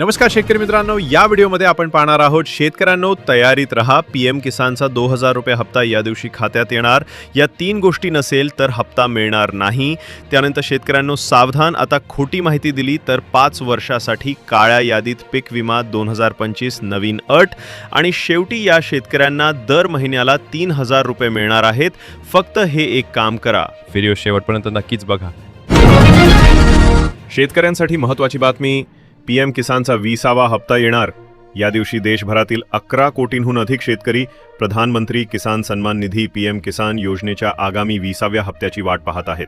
नमस्कार शेतकरी मित्रांनो या व्हिडिओमध्ये आपण पाहणार आहोत शेतकऱ्यांनो तयारीत रहा पी एम किसानचा दो हजार रुपये हप्ता या दिवशी खात्यात येणार. या तीन गोष्टी नसेल तर हप्ता मिळणार नाही. त्यानंतर शेतकऱ्यांनो सावधान आता खोटी माहिती दिली तर पाच वर्षासाठी काळ्या यादीत पीक विमा दोन हजार पंचवीस नवीन अट. आणि शेवटी या शेतकऱ्यांना दर महिन्याला तीन हजार रुपये मिळणार आहेत. फक्त हे एक काम करा. व्हिडिओ शेवटपर्यंत नक्कीच बघा. शेतकऱ्यांसाठी महत्त्वाची बातमी पी एम किसानचा विसावा हप्ता येणार. या दिवशी देशभरातील अकरा कोटींहून अधिक शेतकरी प्रधानमंत्री किसान सन्मान निधी पी एम किसान योजनेच्या आगामी विसाव्या हप्त्याची वाट पाहत आहेत.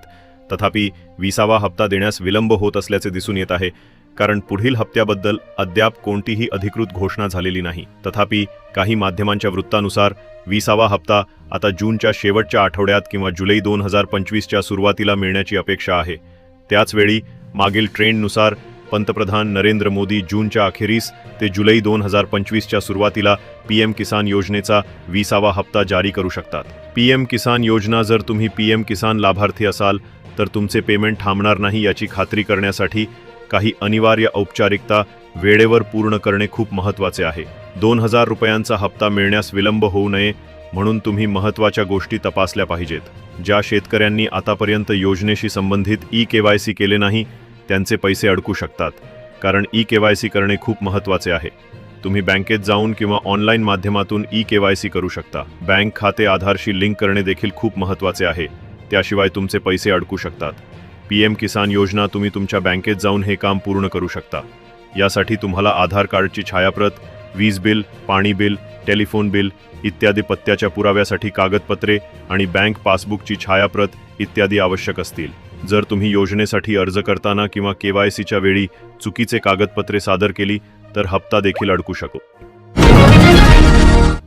तथापि विसावा हप्ता देण्यास विलंब होत असल्याचे दिसून येत आहे. कारण पुढील हप्त्याबद्दल अद्याप कोणतीही अधिकृत घोषणा झालेली नाही. तथापि काही माध्यमांच्या वृत्तानुसार विसावा हप्ता आता जूनच्या शेवटच्या आठवड्यात किंवा जुलै दोन हजार पंचवीसच्या सुरुवातीला मिळण्याची अपेक्षा आहे. त्याचवेळी मागील ट्रेंडनुसार पंतप्रधान नरेंद्र मोदी जूनच्या अखेरीस ते जुलै दोन हजार पंचवीसच्या सुरुवातीला पी एम किसान योजनेचा विसावा हप्ता जारी करू शकतात. पी एम किसान योजना जर तुम्ही पी एम किसान लाभार्थी असाल तर तुमचे पेमेंट थांबणार नाही याची खात्री करण्यासाठी काही अनिवार्य औपचारिकता वेळेवर पूर्ण करणे खूप महत्त्वाचे आहे. दोन हजार रुपयांचा हप्ता मिळण्यास विलंब होऊ नये म्हणून तुम्ही महत्त्वाच्या गोष्टी तपासल्या पाहिजेत. ज्या शेतकऱ्यांनी आतापर्यंत योजनेशी संबंधित ई के वाय सी केले नाही त्यांचे पैसे अडकू शकतात कारण ई के वाय सी करणे खूप महत्त्वाचे आहे. तुम्ही बँकेत जाऊन किंवा ऑनलाईन माध्यमातून ई के वाय सी करू शकता. बँक खाते आधारशी लिंक करणे देखील खूप महत्त्वाचे आहे. त्याशिवाय तुमचे पैसे अडकू शकतात. पी एम किसान योजना तुम्ही तुमच्या बँकेत जाऊन हे काम पूर्ण करू शकता. यासाठी तुम्हाला आधार कार्डची छायाप्रत वीज बिल पाणी बिल टेलिफोन बिल इत्यादी पत्त्याच्या पुराव्यासाठी कागदपत्रे आणि बँक पासबुकची छायाप्रत इत्यादी आवश्यक असतील. जर तुम्ही योजनेसाठी अर्ज करताना किंवा के वाय सीच्या वेळी चुकीचे कागदपत्रे सादर केली तर हप्ता देखील अडकू शकतो.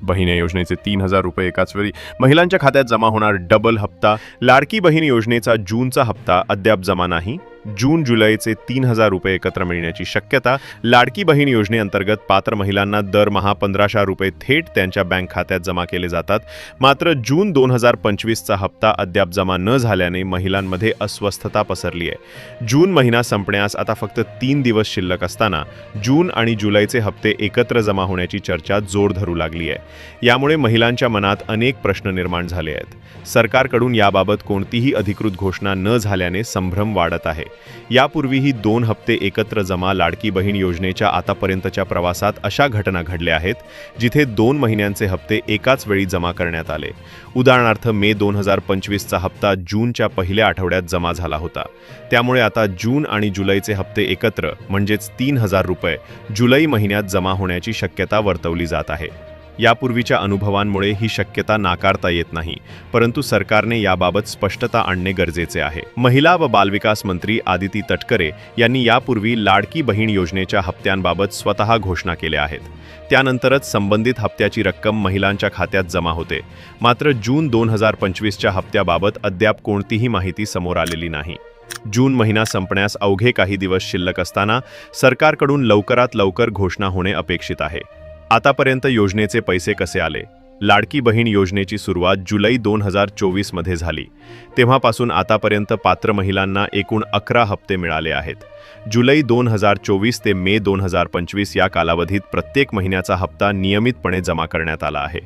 बहीण या योजनेचे तीन हजार रुपये एकाच वेळी महिलांच्या खात्यात जमा होणार डबल हप्ता. लाडकी बहीण योजनेचा जूनचा हप्ता अद्याप जमा नाही. जून जुलैचे तीन हजार रुपये एकत्र मिळण्याची शक्यता लाडकी बहीण योजनेअंतर्गत पात्र महिलांना दरमहा पंधराशे रुपये थेट त्यांच्या बँक खात्यात जमा केले जातात. मात्र जून दोन हजार पंचवीसचा हप्ता अद्याप जमा न झाल्याने महिलांमध्ये अस्वस्थता पसरली आहे. जून महिना संपण्यास आता फक्त तीन दिवस शिल्लक असताना जून आणि जुलैचे हप्ते एकत्र जमा होण्याची चर्चा जोर धरू लागली आहे. यामुळे महिलांच्या मनात अनेक प्रश्न निर्माण झाले आहेत. सरकारकडून याबाबत कोणतीही अधिकृत घोषणा न झाल्याने संभ्रम वाढत आहे. यापूर्वीही दोन हप्ते एकत्र जमा लाडकी बहीण योजनेच्या आतापर्यंतच्या प्रवासात अशा घटना घडल्या आहेत जिथे दोन महिन्यांचे हप्ते एकाच वेळी जमा करण्यात आले. उदाहरणार्थ मे दोन हजार पंचवीसचा हप्ता जूनच्या पहिल्या आठवड्यात जमा झाला होता. त्यामुळे आता जून आणि जुलैचे हप्ते एकत्र म्हणजेच तीन हजार रुपये जुलै महिन्यात जमा होण्याची शक्यता वर्तवली जात आहे. यापूर्वीच्या अनुभवांमुळे ही शक्यता नाकारता येत नाही परंतु सरकारने याबाबत स्पष्टता आणणे गरजेचे आहे. महिला व बालविकास मंत्री आदिती तटकरे यांनी यापूर्वी लाडकी बहीण योजनेच्या हप्त्यांबाबत स्वतः घोषणा केल्या आहेत. त्यानंतरच संबंधित हप्त्याची रक्कम महिलांच्या खात्यात जमा होते. मात्र जून दोन हजार पंचवीसच्या हप्त्याबाबत अद्याप कोणतीही माहिती समोर आलेली नाही. जून महिना संपण्यास अवघे काही दिवस शिल्लक असताना सरकारकडून लवकरात लवकर घोषणा होणे अपेक्षित आहे. आतापर्यंत योजनेचे पैसे कसे आले? लाडकी बहीण योजनेची सुरुवात जुलै दोन हजार चोवीसमध्ये झाली. तेव्हापासून आतापर्यंत पात्र महिलांना एकूण अकरा हप्ते मिळाले आहेत. जुलै दोन हजार चोवीस ते मे दोन हजार पंचवीस या कालावधीत प्रत्येक महिन्याचा हप्ता नियमितपणे जमा करण्यात आला आहे.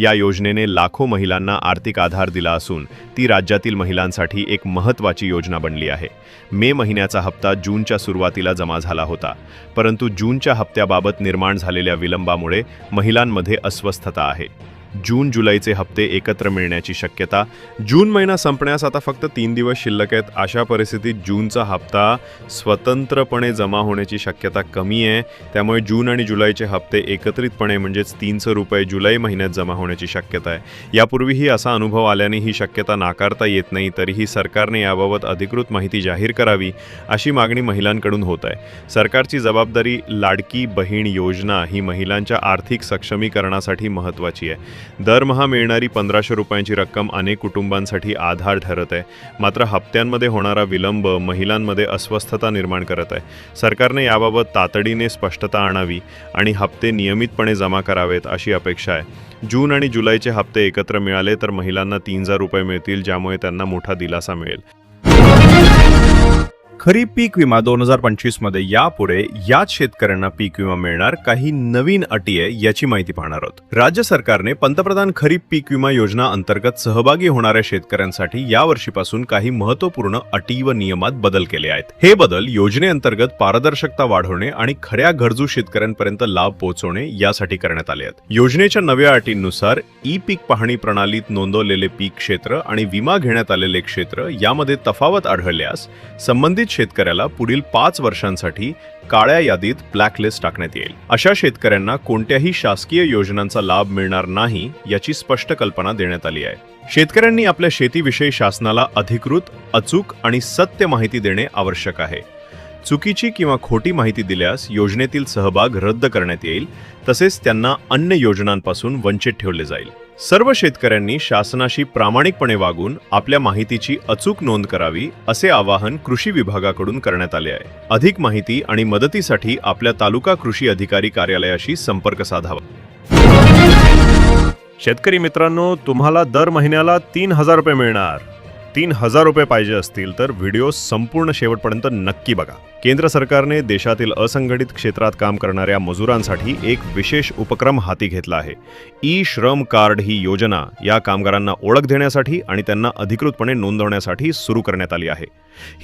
या योजनेने लाखो महिलांना आर्थिक आधार दिला असून ती राज्यातील महिलांसाठी एक महत्त्वाची योजना बनली आहे. मे महिन्याचा हप्ता जूनच्या सुरुवातीला जमा झाला होता परंतु जूनच्या हप्त्याबाबत निर्माण झालेल्या विलंबामुळे महिलांमध्ये अस्वस्थता आहे. जून जुलैचे हप्ते एकत्र मिळण्याची शक्यता. जून महिना संपण्यास आता फक्त तीन दिवस शिल्लक आहेत. अशा परिस्थितीत जूनचा हप्ता स्वतंत्रपणे जमा होण्याची शक्यता कमी आहे. त्यामुळे जून आणि जुलैचे हप्ते एकत्रितपणे म्हणजेच तीनशे रुपये जुलै महिन्यात जमा होण्याची शक्यता आहे. यापूर्वीही असा अनुभव आल्याने ही शक्यता नाकारता येत नाही तरीही सरकारने याबाबत अधिकृत माहिती जाहीर करावी अशी मागणी महिलांकडून होत आहे. सरकारची जबाबदारी लाडकी बहीण योजना ही महिलांच्या आर्थिक सक्षमीकरणासाठी महत्त्वाची आहे. दरमहा मिळणारी पंधराशे रुपयांची रक्कम अनेक कुटुंबांसाठी आधार ठरत आहे. मात्र हप्त्यांमध्ये होणारा विलंब महिलांमध्ये अस्वस्थता निर्माण करत आहे. सरकारने याबाबत तातडीने स्पष्टता आणावी आणि हप्ते नियमितपणे जमा करावेत अशी अपेक्षा आहे. जून आणि जुलैचे हप्ते एकत्र मिळाले तर महिलांना तीन हजार रुपये मिळतील ज्यामुळे त्यांना मोठा दिलासा मिळेल. खरीप पीक विमा दोन हजार पंचवीसमध्ये यापुढे याच शेतकऱ्यांना पीक विमा मिळणार काही नवीन अटी आहे याची माहिती पाहणार आहोत. राज्य सरकारने पंतप्रधान खरीप पीक विमा योजना अंतर्गत सहभागी होणाऱ्या शेतकऱ्यांसाठी या वर्षीपासून काही महत्त्वपूर्ण अटी व नियमात बदल केले आहेत. हे बदल योजनेअंतर्गत पारदर्शकता वाढवणे आणि खऱ्या गरजू शेतकऱ्यांपर्यंत लाभ पोहोचवणे यासाठी करण्यात आले आहेत. योजनेच्या नव्या अटींनुसार ई पीक पाहणी प्रणालीत नोंदवलेले पीक क्षेत्र आणि विमा घेण्यात आलेले क्षेत्र यामध्ये तफावत आढळल्यास संबंधित शेतकऱ्याला पुढील पाच वर्षांसाठी काळ्या यादीत ब्लॅकलिस्ट टाकण्यात येईल. अशा शेतकऱ्यांना कोणत्याही शासकीय योजनांचा लाभ मिळणार नाही याची स्पष्ट कल्पना देण्यात आली आहे. शेतकऱ्यांनी आपल्या शेतीविषयी शासनाला अधिकृत अचूक आणि सत्य माहिती देणे आवश्यक आहे. चुकीची किंवा खोटी माहिती दिल्यास योजनेतील सहभाग रद्द करण्यात येईल तसेच त्यांना अन्य योजनांपासून वंचित ठेवले जाईल. सर्व शेतकऱ्यांनी शासनाशी प्रामाणिकपणे वागून आपल्या माहितीची अचूक नोंद करावी असे आवाहन कृषी विभागाकडून करण्यात आले आहे. अधिक माहिती आणि मदतीसाठी आपल्या तालुका कृषी अधिकारी कार्यालयाशी संपर्क साधावा. शेतकरी मित्रांनो तुम्हाला दर महिन्याला तीन हजार रुपये मिळणार. तीन हजार रुपये पाहिजे असतील तर व्हिडिओ संपूर्ण शेवटपर्यंत नक्की बघा. केंद्र सरकारने देशातील असंघटित क्षेत्रात काम करणाऱ्या मजुरांसाठी एक विशेष उपक्रम हाती घेतला आहे. ई श्रम कार्ड ही योजना या कामगारांना ओळख देण्यासाठी आणि त्यांना अधिकृतपणे नोंदवण्यासाठी सुरू करण्यात आली आहे.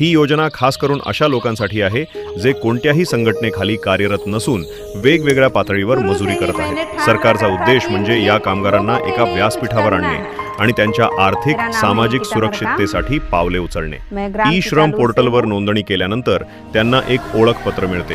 ही योजना खास करून अशा लोकांसाठी आहे जे कोणत्याही संघटनेखाली कार्यरत नसून वेगवेगळ्या पातळीवर मजुरी करत आहेत. सरकारचा उद्देश म्हणजे या कामगारांना एका व्यासपीठावर आणणे आणि त्यांच्या आर्थिक सामाजिक सुरक्षिततेसाठी पावले उचलणे. ई श्रम पोर्टलवर नोंदणी केल्यानंतर त्यांना एक ओळखपत्र मिळते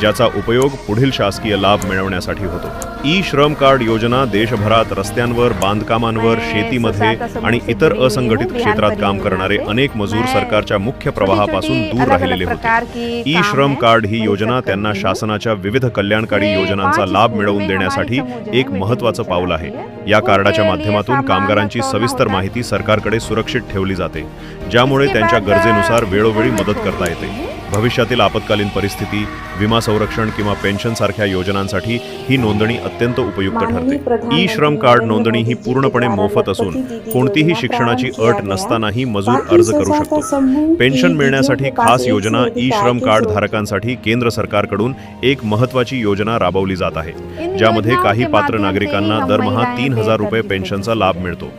ज्याचा उपयोग पुढील शासकीय लाभ मिळवण्यासाठी होतो. ई श्रम कार्ड योजना देशभरात रस्त्यांवर बांधकामांवर शेतीमध्ये आणि इतर असंघटित क्षेत्रात काम करणारे अनेक मजूर सरकारच्या मुख्य प्रवाहापासून दूर राहिलेले होते. ई श्रम कार्ड ही योजना त्यांना शासनाच्या विविध कल्याणकारी योजनांचा लाभ मिळवून देण्यासाठी एक महत्वाचं पाऊल आहे. या कार्डाच्या माध्यमातून कामगारांची सविस्तर माहिती सरकारकडे सुरक्षित ठेवली जाते ज्यामुळे त्यांच्या गरजेनुसार वेळोवेळी मदत करता येते. भविष्यातील आपत्कालीन परिस्थिती विमा संरक्षण किंवा पेन्शन सारख्या योजनांसाठी ही नोंदणी अत्यंत उपयुक्त ठरते. ई श्रम कार्ड नोंदणी ही पूर्णपणे मोफत असून कोणतीही शिक्षणाची अट नसतानाही मजूर अर्ज करू शकतो. पेन्शन मिळण्यासाठी खास योजना ई श्रम कार्ड धारकांसाठी केंद्र सरकारकडून एक महत्वाची योजना राबवली जात आहे ज्यामध्ये काही पात्र नागरिकांना दरमहा तीन हजार रुपये पेन्शनचा लाभ मिळतो.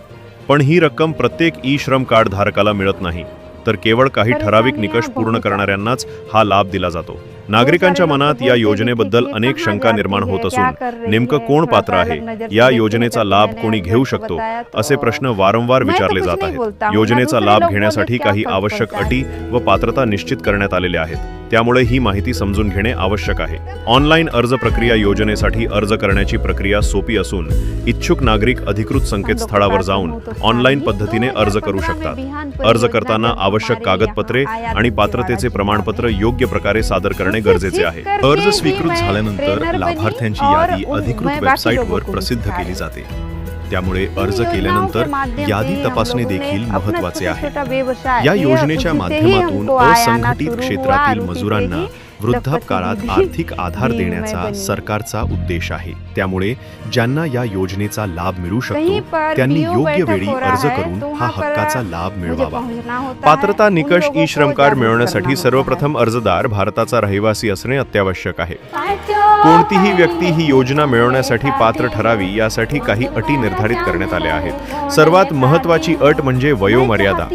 पण ही रक्कम प्रत्येक ई श्रम कार्ड धारकाला मिळत नाही. तर केवळ काही ठराविक निकष पूर्ण करणाऱ्यांनाच हा लाभ दिला जातो. नागरिकांच्या मनात या योजनेबद्दल अनेक शंका निर्माण होत असून नेमकं कोण पात्र आहे? या योजनेचा लाभ कोणी घेऊ शकतो? असे प्रश्न वारंवार विचारले जात आहेत. योजनेचा लाभ घेण्यासाठी काही आवश्यक अटी व पात्रता निश्चित करण्यात आलेल्या आहेत. त्यामुळे ही माहिती समजून घेणे आवश्यक आहे. ऑनलाईन अर्ज प्रक्रिया योजनेसाठी अर्ज करण्याची प्रक्रिया सोपी असून इच्छुक नागरिक अधिकृत संकेतस्थळावर जाऊन ऑनलाईन पद्धतीने अर्ज करू शकतात. अर्ज करताना आवश्यक कागदपत्रे आणि पात्रतेचे प्रमाणपत्र योग्य प्रकारे सादर करणे गरजेचे आहे. अर्ज स्वीकृत झाल्यानंतर लाभार्थ्यांची यादी अधिकृत वेबसाईटवर प्रसिद्ध केली जाते. त्यामुळे अर्ज केल्यानंतर यादी तपासणे देखील महत्त्वाचे आहे. या योजनेच्या माध्यमातून असंघटित क्षेत्रातील मजुरांना वृद्धापकाळात आर्थिक आधार देण्याचा सरकारचा उद्देश आहे. त्यामुळे ज्यांना या योजनेचा लाभ मिळू शकतो त्यांनी योग्य वेळी अर्ज करून हा हक्काचा लाभ मिळवावा. पात्रता निकष ई श्रम कार्ड मिळवण्यासाठी सर्वप्रथम अर्जदार भारताचा रहिवासी असणे अत्यावश्यक आहे. कोणतीही व्यक्ती ही योजना मिळवण्यासाठी पात्र ठरावी यासाठी काही अटी निर्धारित करण्यात आल्या आहेत. सर्वात महत्वाची अट म्हणजे वयोमर्यादा.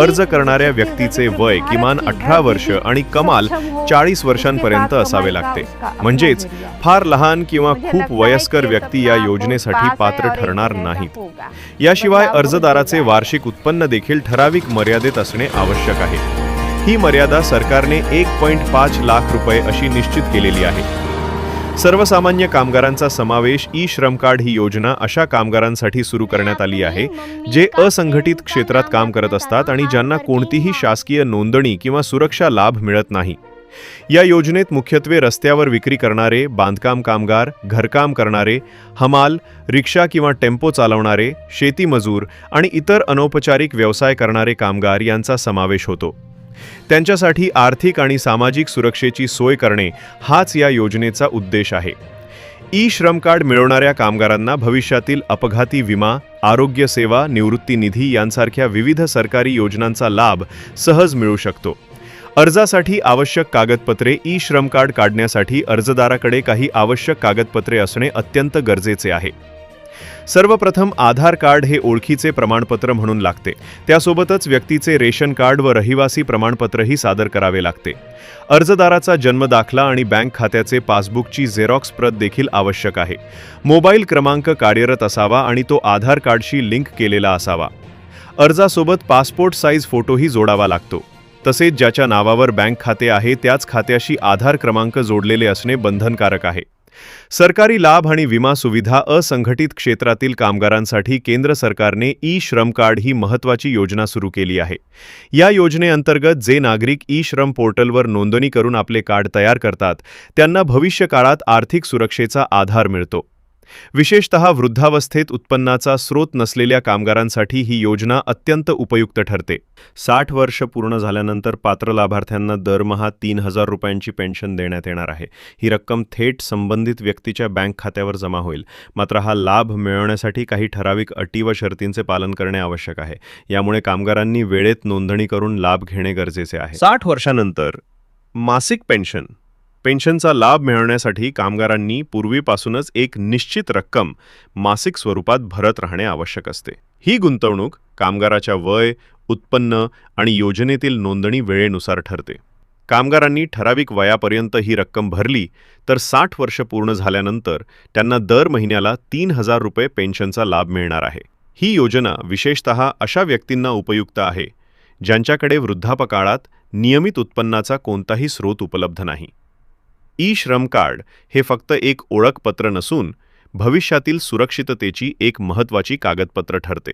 अर्ज करणाऱ्या व्यक्तीचे वय किमान अठरा वर्ष आणि कमाल चाळीस वर्षांपर्यंत असावे लागते. म्हणजेच फार लहान किंवा खूप वयस्कर व्यक्ती या योजनेसाठी पात्र ठरणार नाहीत. याशिवाय अर्जदाराचे वार्षिक उत्पन्न देखील ठराविक मर्यादेत असणे आवश्यक आहे. ही मर्यादा सरकारने एक पॉईंट पाच लाख रुपये अशी निश्चित केलेली आहे. सर्वसामान्य कामगारांचा समावेश ई श्रम कार्ड ही योजना अशा कामगारांसाठी सुरू करण्यात आली आहे जे असंघटित क्षेत्रात काम करत असतात आणि ज्यांना कोणतीही शासकीय नोंदणी किंवा सुरक्षा लाभ मिळत नाही. या योजनेत मुख्यत्वे रस्त्यावर विक्री करणारे बांधकाम कामगार घरकाम करणारे हमाल रिक्षा किंवा टेम्पो चालवणारे शेती मजूर आणि इतर अनौपचारिक व्यवसाय करणारे कामगार यांचा समावेश होतो. त्यांच्यासाठी आर्थिक आणि सामाजिक सुरक्षेची सोय करणे हाच या योजनेचा उद्देश आहे. ई श्रम कार्ड मिळवणाऱ्या कामगारांना भविष्यातील अपघाती विमा आरोग्य सेवा निवृत्ती निधी यांसारख्या विविध सरकारी योजनांचा लाभ सहज मिळू शकतो. अर्जासाठी आवश्यक कागदपत्रे ई श्रम कार्ड काढण्यासाठी अर्जदाराकडे काही आवश्यक कागदपत्रे असणे अत्यंत गरजेचे आहे. सर्वप्रथम आधार कार्ड हे ओळखीचे प्रमाणपत्र म्हणून लागते. त्यासोबतच व्यक्तीचे रेशन कार्ड व रहिवासी प्रमाणपत्रही सादर करावे लागते. अर्जदाराचा जन्मदाखला आणि बँक खात्याचे पासबुकची झेरॉक्स प्रत देखील आवश्यक आहे. मोबाईल क्रमांक कार्यरत असावा आणि तो आधार कार्डशी लिंक केलेला असावा. अर्जासोबत पासपोर्ट साईज फोटोही जोडावा लागतो. तसेच ज्याच्या नावावर बँक खाते आहे त्याच खात्याशी आधार क्रमांक जोडलेले असणे बंधनकारक आहे. सरकारी लाभ आणि विमा सुविधा असंघटित क्षेत्रातील कामगारांसाठी केंद्र सरकारने ई श्रम कार्ड ही महत्त्वाची योजना सुरू केली आहे. या योजनेअंतर्गत जे नागरिक ई श्रम पोर्टलवर नोंदणी करून आपले कार्ड तयार करतात त्यांना भविष्य काळात आर्थिक सुरक्षेचा आधार मिळतो. विशेषतः वृद्धावस्थेत उत्पन्नाचा स्रोत नसलेल्या कामगारांसाठी ही योजना अत्यंत उपयुक्त ठरते. साठ वर्ष पूर्ण झाल्यानंतर पात्र लाभार्थ्यांना दरमहा तीन हजार रुपयांची पेन्शन देण्यात येणार आहे. ही रक्कम थेट संबंधित व्यक्तीच्या बँक खात्यावर जमा होईल. मात्र हा लाभ मिळवण्यासाठी काही ठराविक अटी व शर्तींचे पालन करणे आवश्यक आहे. यामुळे कामगारांनी वेळेत नोंदणी करून लाभ घेणे गरजेचे आहे. साठ वर्षानंतर मासिक पेन्शन पेन्शनचा लाभ मिळवण्यासाठी कामगारांनी पूर्वीपासूनच एक निश्चित रक्कम मासिक स्वरूपात भरत राहणे आवश्यक असते. ही गुंतवणूक कामगाराच्या वय उत्पन्न आणि योजनेतील नोंदणी वेळेनुसार ठरते. कामगारांनी ठराविक वयापर्यंत ही रक्कम भरली तर साठ वर्ष पूर्ण झाल्यानंतर त्यांना दर महिन्याला तीन हजार रुपये पेन्शनचा लाभ मिळणार आहे. ही योजना विशेषतः अशा व्यक्तींना उपयुक्त आहे ज्यांच्याकडे वृद्धापकाळात नियमित उत्पन्नाचा कोणताही स्रोत उपलब्ध नाही. ई श्रम कार्ड हे फक्त एक ओळखपत्र नसून भविष्यातील सुरक्षिततेची एक महत्त्वाची कागदपत्र ठरते.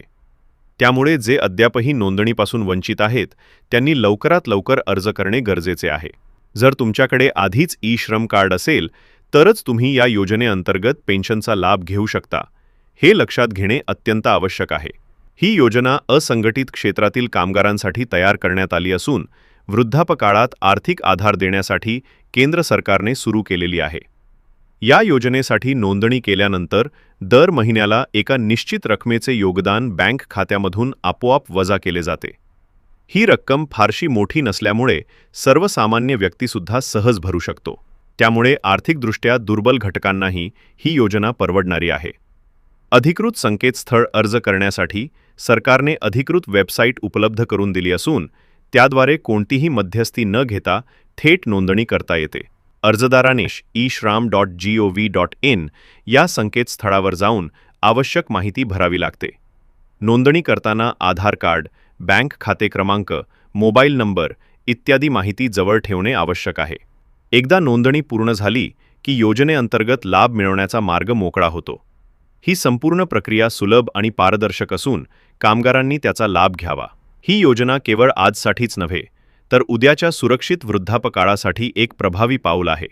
त्यामुळे जे अद्यापही नोंदणीपासून वंचित आहेत त्यांनी लवकरात लवकर अर्ज करणे गरजेचे आहे. जर तुमच्याकडे आधीच ई श्रम कार्ड असेल तरच तुम्ही या योजनेअंतर्गत पेन्शनचा लाभ घेऊ शकता. हे लक्षात घेणे अत्यंत आवश्यक आहे. ही योजना असंघटित क्षेत्रातील कामगारांसाठी तयार करण्यात आली असून वृद्धापकाळात आर्थिक आधार देण्यासाठी केंद्र सरकारने सुरू केलेली आहे. या योजनेसाठी नोंदणी केल्यानंतर दर महिन्याला एका निश्चित रकमेचे योगदान बँक खात्यामधून आपोआप वजा केले जाते. ही रक्कम फारशी मोठी नसल्यामुळे सर्वसामान्य व्यक्तीसुद्धा सहज भरू शकतो. त्यामुळे आर्थिकदृष्ट्या दुर्बल घटकांनाही ही योजना परवडणारी आहे. अधिकृत संकेतस्थळ अर्ज करण्यासाठी सरकारने अधिकृत वेबसाईट उपलब्ध करून दिली असून त्याद्वारे कोणतीही मध्यस्थी न घेता थेट नोंदणी करता येते. अर्जदाराने e Shram dot G O V dot in या संकेतस्थळावर जाऊन आवश्यक माहिती भरावी लागते. नोंदणी करताना आधार कार्ड बँक खाते क्रमांक मोबाईल नंबर इत्यादी माहिती जवळ ठेवणे आवश्यक आहे. एकदा नोंदणी पूर्ण झाली की योजनेअंतर्गत लाभ मिळवण्याचा मार्ग मोकळा होतो. ही संपूर्ण प्रक्रिया सुलभ आणि पारदर्शक असून कामगारांनी त्याचा लाभ घ्यावा. ही योजना केवळ आजसाठीच नव्हे तर उद्याच्या सुरक्षित वृद्धापकाळासाठी एक प्रभावी पाऊल आहे.